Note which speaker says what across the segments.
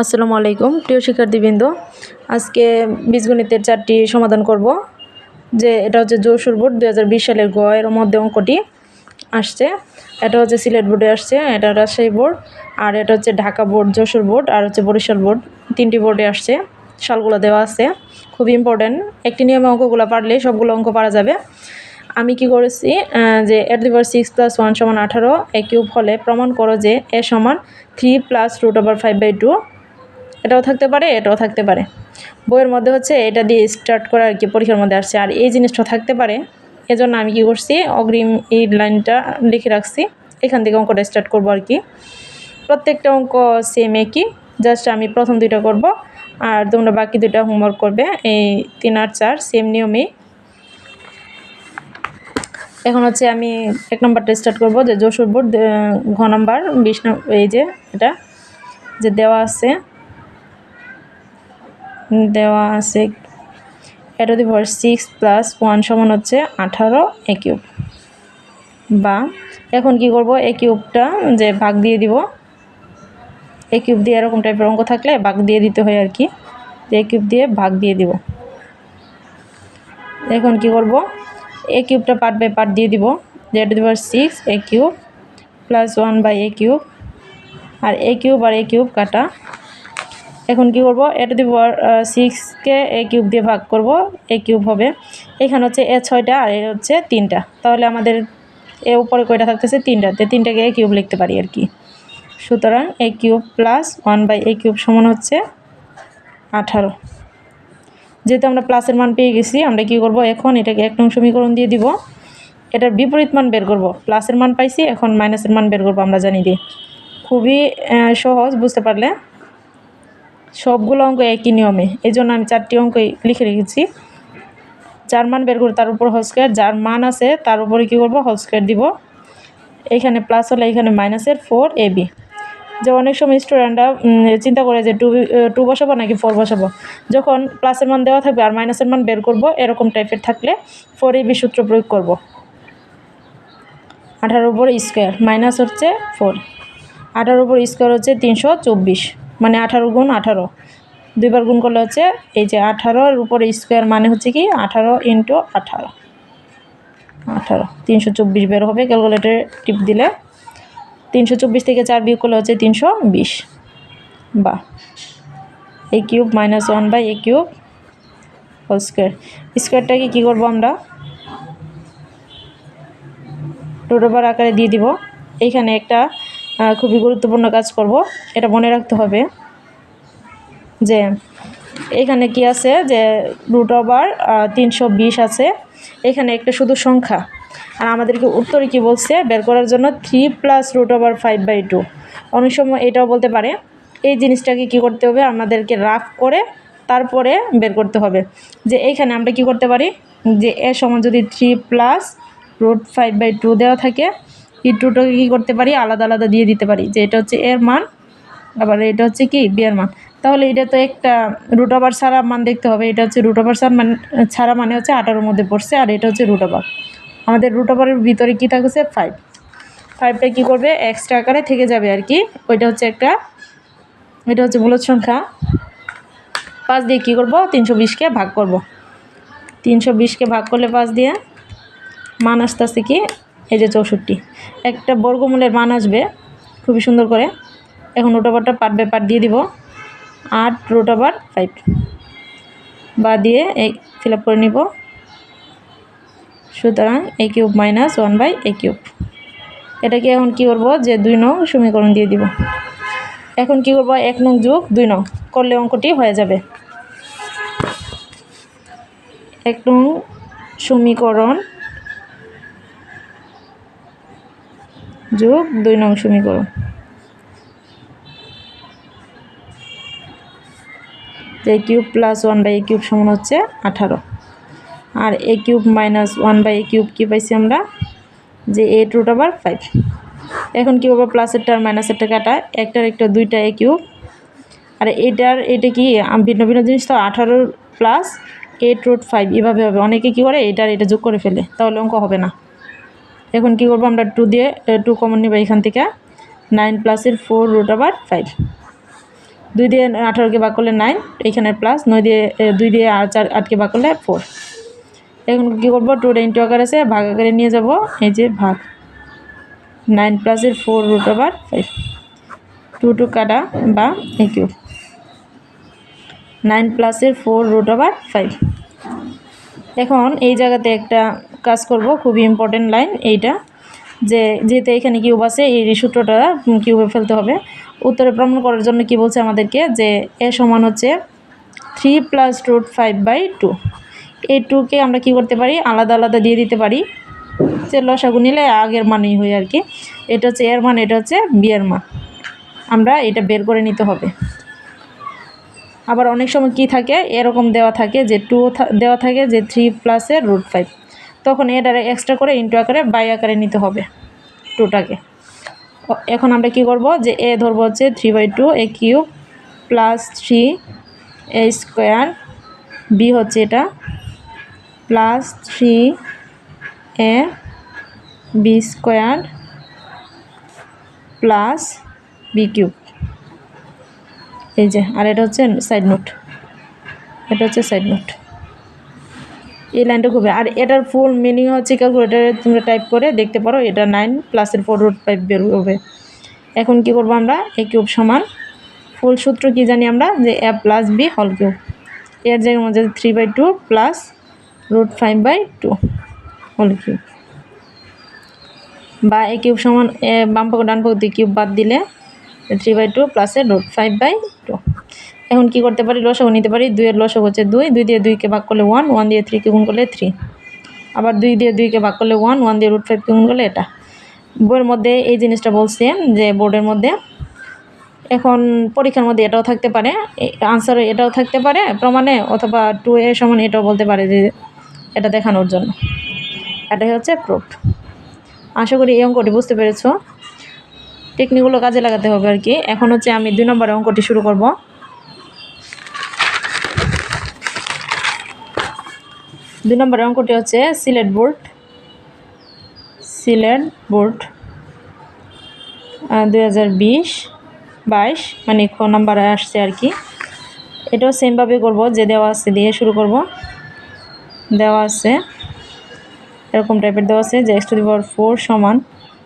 Speaker 1: আসসালামু আলাইকুম। প্রিয় শিক্ষার্থীবৃন্দ, আজকে বীজগণিতের চারটি সমাধান করব, যে এটা হচ্ছে যশোর বোর্ড দু হাজার বিশ সালের গ এর মধ্যে অঙ্কটি আসছে। এটা হচ্ছে সিলেট বোর্ডে আসছে, এটা রাজশাহী বোর্ড, আর এটা হচ্ছে ঢাকা বোর্ড, যশোর বোর্ড, আর হচ্ছে বরিশাল বোর্ড। তিনটি বোর্ডে আসছে, সালগুলো দেওয়া আছে। খুব ইম্পর্ট্যান্ট একটি নিয়মে অঙ্কগুলো পারলে সবগুলো অঙ্ক পারা যাবে। আমি কি করেছি যে এর দিবার সিক্স প্লাস ওয়ান সমান আঠারো, এ কিউব হলে প্রমাণ করো যে এ সমান three plus root over five by two এটাও থাকতে পারে, এটাও থাকতে পারে। বইয়ের মধ্যে হচ্ছে এটা দিয়ে স্টার্ট করা আর কি, পরীক্ষার মধ্যে আসছে। আর এই জিনিসটা থাকতে পারে। এজন্য আমি কি করছি, অগ্রিম এই লাইনটা লিখে রাখছি। এখান থেকে অঙ্কটা স্টার্ট করব আর কি। প্রত্যেকটা অঙ্ক সেম একই জাস্ট আমি প্রথম দুইটা করব, আর তোমরা বাকি দুইটা হোমওয়ার্ক করবে। এই তিন আর চার সেম নিয়মেই এখন হচ্ছে আমি এক নম্বরটা স্টার্ট করব, যে যশোর বোর্ড ঘ নম্বর, বিশ এই যে এটা, যে দেওয়া আছে। দেওয়া আছে। এটা দিব সিক্স প্লাস ওয়ান সমান হচ্ছে আঠারো এ কিউব বা এখন কি করব? এ কিউবটা যে ভাগ দিয়ে দিব এ কিউব দিয়ে এরকম টাইপের অঙ্ক থাকলে ভাগ দিয়ে দিতে হয় আর কি। এ কিউব দিয়ে ভাগ দিয়ে দিব। এখন কি করব? এ কিউবটা পার্ট বাই পার্ট দিয়ে দিব। যে এটা দিব six A cube plus one by A cube R A cube আর এ কিউব কাটা। এখন কি করব? এটা দিব সিক্সকে এ কিউব দিয়ে ভাগ করব। এ কিউব হবে। এখানে হচ্ছে এ ছয়টা আর এ হচ্ছে তিনটা। তাহলে আমাদের এ উপরে কয়টা থাকতেছে? তিনটাতে তিনটাকে এ কিউব লিখতে পারি আর কি। সুতরাং A cube plus one by A cube সমান হচ্ছে আঠারো। যেহেতু আমরা প্লাসের মান পেয়ে গেছি, আমরা কি করব এখন? এটাকে এক নং সমীকরণ দিয়ে দিব। এটার বিপরীত মান বের করব। প্লাসের মান পাইছি, এখন মাইনাসের মান বের করব আমরা জানি দিয়ে। খুবই সহজ, বুঝতে পারলে? সবগুলো অঙ্ক একই নিয়মে। এই জন্য আমি চারটি অঙ্ক লিখে রেখেছি। যার মান বের করে তার উপর হোল স্কোয়ার যার মান আছে তার উপরে কী করব? হোল স্কোয়ার দিব। এইখানে প্লাস হলে এখানে মাইনাসের ফোর এ বি যে অনেক সময় স্টুডেন্টরা চিন্তা করে যে টু টু বসাবো নাকি ফোর বসাবো? যখন প্লাসের মান দেওয়া থাকবে আর মাইনাসের মান বের করব, এরকম টাইপের থাকলে ফোর এ বি সূত্র প্রয়োগ করব। আঠারো উপর স্কোয়ার মাইনাস হচ্ছে ফোর আঠারো উপর স্কোয়ার হচ্ছে তিনশো চব্বিশ। মানে আঠারো গুণ আঠারো। দুইবার গুণ করলে হচ্ছে এই যে আঠারোর উপরে স্কোয়ার মানে হচ্ছে কি? আঠারো ইন্টু আঠারো। আঠারো। তিনশো চব্বিশ বের হবে ক্যালকুলেটরে টিপ দিলে। তিনশো চব্বিশ থেকে চার বিয়োগ করলে হচ্ছে তিনশো বিশ। বা A cube minus one by A cube whole square স্কোয়ারটাকে কী করব আমরা? রোডোবার আকারে দিয়ে দিব। এইখানে একটা খুবই গুরুত্বপূর্ণ কাজ করব। এটা মনে রাখতে হবে যে এখানে কি আছে? যে রুট ওভার তিনশো বিশ আছে। এখানে একটা শুধু সংখ্যা। আর আমাদেরকে উত্তরে কি বলছে? বের করার জন্য three plus root over five by two অনেক সময় এটাও বলতে পারে। এই জিনিসটাকে কি করতে হবে? আমাদেরকে রাফ করে তারপরে বের করতে হবে। যে এইখানে আমরা কি করতে পারি? যে এ সমান যদি three plus root five by two দেওয়া থাকে এই টুটাকে কী করতে পারি? আলাদা আলাদা দিয়ে দিতে পারি। যে এটা হচ্ছে এর মান, আবার এটা হচ্ছে কি? বিয়ের মান। তাহলে এটা তো একটা রুট ওভার ছাড়া মান দেখতে হবে। এটা হচ্ছে রুট ওভার মান, ছাড়া মানে হচ্ছে আঠারোর মধ্যে পড়ছে, আর এটা হচ্ছে রুট ওভার আমাদের রুট ওভারের ভিতরে কী থাকছে? ফাইভ ফাইভটা কী করবে? এক্সট্রা আকারে থেকে যাবে আর কি। ওইটা হচ্ছে একটা, এটা হচ্ছে মূলত সংখ্যা। পাঁচ দিয়ে কী করব? তিনশো বিশকে ভাগ করব। তিনশো বিশকে ভাগ করলে পাঁচ দিয়ে মান আসতে আসতে কি? এই যে চৌষট্টি। একটা বর্গমূলের মান আসবে খুবই সুন্দর করে। এখন রুট ওভারটা পার্ট বাই পার্ট দিয়ে দিব। আট রোটাবার ফাইভ বা দিয়ে এই ফিল করে নিব। সুতরাং A cube minus one by A cube এটাকে এখন কী করব? যে দুই নং সমীকরণ দিয়ে দিব। এখন কি করব? এক নং যোগ দুই নং। করলে অঙ্কটি হয়ে যাবে। এক নং সমীকরণ যোগ দুই নং সমীকরণ। যে cube plus one by A cube সমান হচ্ছে আঠারো। আর A cube minus one by A cube কী পাইছি আমরা? যে এ রুট আবার ফাইভ এখন কী হবে প্লাসেরটা আর মাইনাসেরটা কাটা একটার একটা, দুইটা এ কিউব। আর এটার, এটা কি ভিন্ন ভিন্ন জিনিস তো আঠারোর প্লাস এইট রুট ফাইভ এভাবে হবে। অনেকে কী করে, এটার, এটা যোগ করে ফেলে। তাহলে অঙ্ক হবে না। এখন কি করব আমরা টু দিয়ে টু কমন নিব এখান থেকে। নাইন প্লাসের ফোর রুট আবার ফাইভ দুই দিয়ে আঠারোকে ভাগ করলে নাইন এখানে প্লাস নয় দিয়ে দুই দিয়ে আর চার আটকে ভাগ করলে ফোর এখন কী করব? টুটা ইন্টু আকার আছে ভাগ আকারে নিয়ে যাব, এই যে ভাগ। নাইন প্লাসের ফোর রুট আবার ফাইভ টু টু কাটা বা এ কিউব নাইন প্লাসের ফোর রুট ওভার ফাইভ এখন এই জায়গাতে একটা কাজ করব, খুবই ইম্পর্টেন্ট লাইন এইটা। যে, যেহেতু এখানে কিউব আছে, এই সূত্রটা কিউবে ফেলতে হবে। উত্তরে প্রমাণ করার জন্য কি বলছে আমাদেরকে? যে এ সমান হচ্ছে three plus root five by two এই টুকে আমরা কি করতে পারি? আলাদা আলাদা দিয়ে দিতে পারি। যে, লসাগু নিলে আগের মানেই হয় আর কি। এটা হচ্ছে এর মান, এটা হচ্ছে বিয়ের মান। আমরা এটা বের করে নিতে হবে। আবার অনেক সময় কি থাকে? এরকম দেওয়া থাকে যে টু দেওয়া থাকে যে থ্রি প্লাসের রুট ফাইভ তখন এটারে এক্সট্রা করে ইন্টু আকারে বাই আকারে নিতে হবে টুটাকে এখন আমরা কি করব যে এ ধরবো হচ্ছে three by two A cube plus three A square B হচ্ছে এটা plus three A B square plus B cube এই যে, আর এটা হচ্ছে সাইড নোট এটা হচ্ছে সাইড নোট এই লাইনটা খুবই আর এটার ফুল মিনিং হচ্ছে ক্যালকুলেটারে তোমরা টাইপ করে দেখতে পারো, এটা নাইন প্লাসের ফোর রুট ফাইভ বের হবে। এখন কি করব আমরা? এ কিউব সমান ফুল সূত্র কি জানি আমরা? যে এ প্লাস বি হল কিউব এর জায়গার মধ্যে three by two plus root five by two হল কিউব বা এ কিউব সমান, এ বাম পক্ষ ডান পক্ষ দিয়ে কিউব বাদ দিলে থ্রি বাই টু প্লাসের রুট ফাইভ বাই এখন কি করতে পারি? লসক নিতে পারি। দুইয়ের লসক হচ্ছে দুই। দুই দিয়ে দুইকে ভাগ করলে ওয়ান ওয়ান দিয়ে থ্রিকে গুণ করলে থ্রি আবার দুই দিয়ে দুইকে ভাগ করলে ওয়ান ওয়ান দিয়ে রুট ফাইভকে গুণ করলে এটা। বইয়ের মধ্যে এই জিনিসটা বলছে যে বোর্ডের মধ্যে এখন পরীক্ষার মধ্যে এটাও থাকতে পারে। আনসারও এটাও থাকতে পারে প্রমাণে অথবা টু এর সমান এটাও বলতে পারে যে এটা দেখানোর জন্য। এটাই হচ্ছে প্রুফ আশা করি এই অঙ্কটি বুঝতে পেরেছ। টেকনিকগুলো কাজে লাগাতে হবে আর কি। এখন হচ্ছে আমি দুই নম্বরের অঙ্কটি শুরু করব। দুই নম্বরের অঙ্কটি হচ্ছে সিলেট বোর্ড। সিলেট বোর্ড। দুই হাজার বিশ, বাইশ মানে খ নাম্বারে আসছে আর কি। এটাও সেমভাবে করব, যে দেওয়া আছে দিয়ে শুরু করব। দেওয়া আছে। এরকম টাইপের দেওয়া আছে, যে X to the power four সমান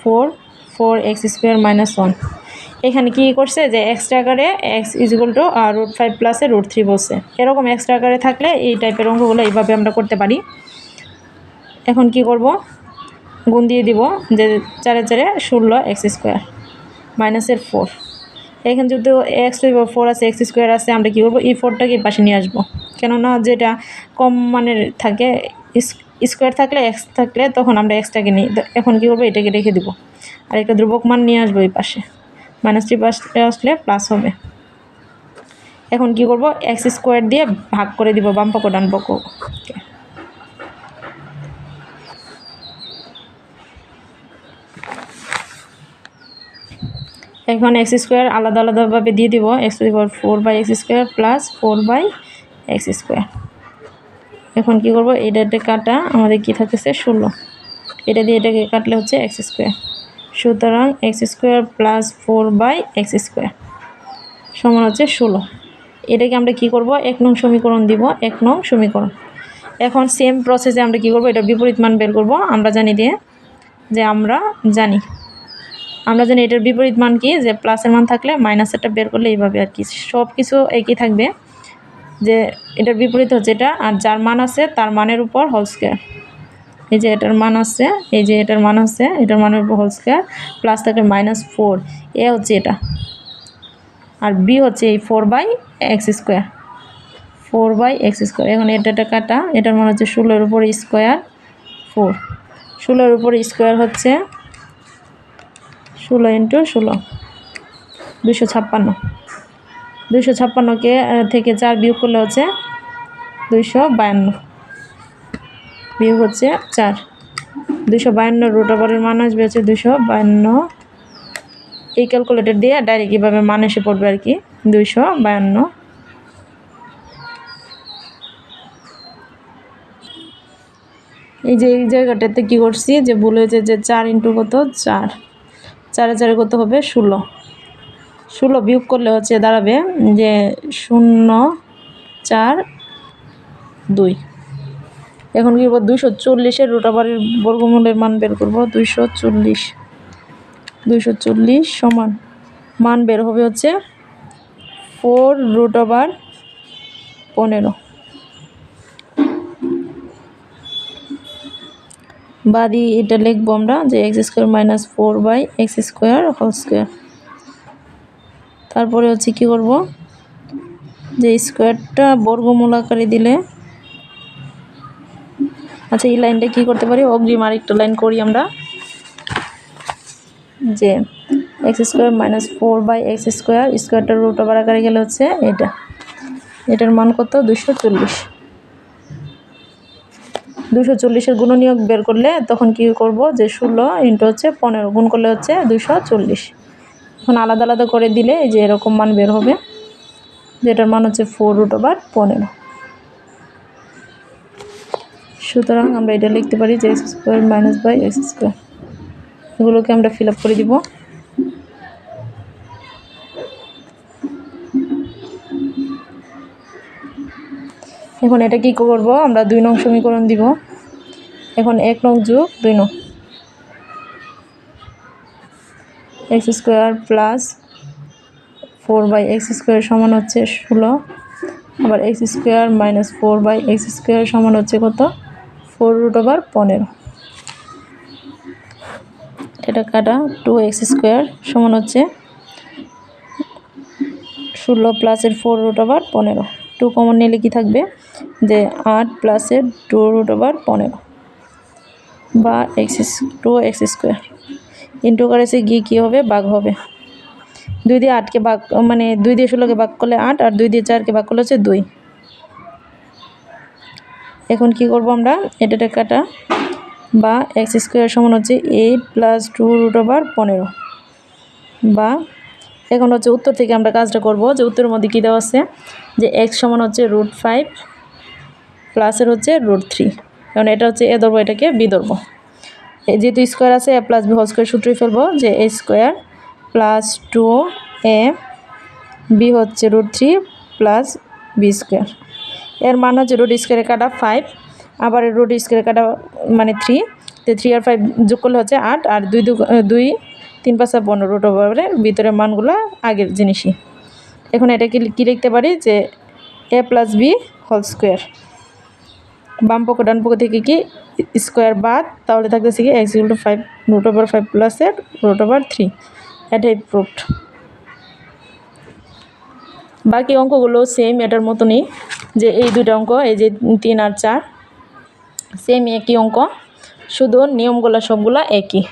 Speaker 1: four four X square minus one এখানে কি করছে যে এক্সট্রা আকারে X is equal to root five প্লাসে রুট থ্রি বলছে। এরকম এক্সট্রা আকারে থাকলে এই টাইপের অঙ্কগুলো এইভাবে আমরা করতে পারি। এখন কি করব? গুণ দিয়ে দিব যে চারে চারে ষোলো এক্স স্কোয়ার মাইনাসের ফোর এখানে যদি এক্স টু ফোর আছে এক্স স্কোয়ার আছে, আমরা কী করব? এই ফোরটাকে পাশে নিয়ে আসব। কেননা যেটা কম মানের থাকে স্কোয়ার থাকলে এক্স থাকলে তখন আমরা এক্সটাকে নিই। এখন কী করব? এটাকে রেখে দিব। আর একটা ধ্রুবক মান নিয়ে আসব এই পাশে। মাইনাস থ্রি পাশে আসলে প্লাস হবে। এখন কি করব? এক্স স্কোয়ার দিয়ে ভাগ করে দিব, বাম পক্ষ, ডান পক্ষ। এখন এক্স স্কোয়ার আলাদা আলাদাভাবে দিয়ে দিব x four by x square plus four by x square এখন কি করব? এটা কাটা, আমাদের কি থাকতেছে? ষোলো। এটা দিয়ে এটাকে কাটলে হচ্ছে এক্স স্কোয়ার সুতরাং x square plus four by x square সমান হচ্ছে ষোলো। এটাকে আমরা কি করব? এক নং সমীকরণ দিব, এক নং সমীকরণ। এখন সেম প্রসেসে আমরা কি করব? এটা বিপরীত মান বের করব। আমরা জানি দিয়ে, যে আমরা জানি। আমরা জানি এটার বিপরীত মান কি? যে প্লাসের মান থাকলে মাইনাসেরটা বের করলে এইভাবে আর কি। সব কিছু একই থাকবে। যে এটার বিপরীত হচ্ছে এটা, আর যার মান আছে তার মানের উপর হোল স্কোয়ার এই যে এটার মান আছে, এই যে এটার মান আছে, এটার মানের হোল স্কোয়ার প্লাস থাকলে মাইনাস ফোর এ হচ্ছে এটা। আর বি হচ্ছে এই four by x square four by x square এখন এটা এটা কাটা, এটার মান হচ্ছে ষোলোর উপর স্কোয়ার ফোর ষোলোর উপর স্কোয়ার হচ্ছে ষোলো ইন্টু ষোলো। দুশো ছাপ্পান্ন। দুশো ছাপ্পান্নকে থেকে চার বিয়োগ করলে হচ্ছে দুইশো বায়ান্ন। বিয়োগ হচ্ছে চার। দুশো বায়ান্ন রুট ওভারের মান আসবে হচ্ছে দুশো বায়ান্ন। এই ক্যালকুলেটর দিয়ে ডাইরেক্ট কীভাবে মান এসে পড়বে আর কি? দুইশো বায়ান্ন। এই যে এই জায়গাটাতে কী করছি? যে ভুল হয়েছে যে চার ইন্টু কত? চার। চারে চারে কত হবে? ষোলো। ষোলো বিয়োগ করলে হচ্ছে দাঁড়াবে যে শূন্য চার দুই। এখন কি করব দুইশো চল্লিশের রুট আবারের বর্গমূলের মান বের করব? দুইশো চল্লিশ। দুইশো চল্লিশ সমান মান বের হবে হচ্ছে ফোর রুট ওভার পনেরো। বাদি এটা লিখব আমরা যে x square minus four by x square whole square. তারপরে হচ্ছে কি করব? যে স্কোয়ারটা বর্গমূল আকারে দিলে আচ্ছা এই লাইনটা কি করতে পারি? অগ্রিম আরেকটা লাইন করি আমরা। যে x square minus four by x square স্কোয়ারটার root over আকারে গেলে হচ্ছে এটা। এটার মান কত? দুশো চল্লিশ। দুশো চল্লিশের গুণনীয়ক বের করলে তখন কি করব? যে ষোলো ইন্টু হচ্ছে পনেরো, গুণ করলে হচ্ছে দুশো চল্লিশ। এখন আলাদা আলাদা করে দিলে এই যে এরকম মান বের হবে। যেটার মান হচ্ছে ফোর রুট ওভার পনেরো। সুতরাং আমরা এটা লিখতে পারি যে x square minus by x square. এগুলোকে আমরা ফিল আপ করে দিব। এখন এটা কি করব? আমরা দুই নং সমীকরণ দিব। এখন এক নং যোগ দুই নং। X square plus four by x square সমান হচ্ছে ষোলো। আবার x square minus four by x square সমান হচ্ছে কত? ফোর রুট ওভার পনেরো। এটা কাটা টু এক্স স্কোয়ার সমান হচ্ছে ষোলো প্লাসের ফোর রুট ওভার পনেরো। টু কমন নিলে কি থাকবে? যে আট প্লাসের টু রুট ওভার পনেরো বা x two x square into করেছে গিয়ে কী হবে? বাঘ হবে। দুই দিয়ে আটকে বাঘ মানে দুই দিয়ে ষোলোকে বাঘ করলে আট আর দুই দিয়ে চারকে বাঘ করলে হচ্ছে দুই। এখন কি করব আমরা? এটা কাটা বা এক্স স্কোয়ার সমান হচ্ছে eight plus two root over পনেরো। বা এখন হচ্ছে উত্তর থেকে আমরা কাজটা করব যে উত্তরের মধ্যে কী দেওয়া আছে? যে এক্স সমান হচ্ছে রুট ফাইভ প্লাসের হচ্ছে রুট থ্রি কারণ এটা হচ্ছে এ ধরবো এটাকে, বি ধরবো। যেহেতু স্কোয়ার আছে, a plus b whole square সূত্রই ফেলব যে a square plus two a b হচ্ছে root three plus b square এর মান হচ্ছে রুট স্কোয়ারে কাটা ফাইভ আবার রুট স্কোয়ারে কাটা মানে থ্রি তো থ্রি আর ফাইভ যোগ করলে হচ্ছে আট, আর দুই দুই, তিন পাঁচা পনেরো রুট ওভারের ভিতরে মানগুলো আগের জিনিসই। এখন এটা কি লিখতে পারি? যে a plus b whole square বাম পক্ষ, ডান পক্ষ থেকে কি স্কোয়ার বাদ, তাহলে থাকতেছে কি x equal to five root over five plus প্লাসের রুট ওভার থ্রি এটাই প্রুফড বাকি অঙ্কগুলো সেম এটার মতনই যে এই দুটো অঙ্ক, এই যে তিন আর চার সেম একই অঙ্ক, শুধু নিয়মগুলো সবগুলো একই।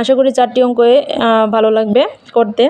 Speaker 1: আশা করি চারটি অঙ্কই ভালো লাগবে করতে।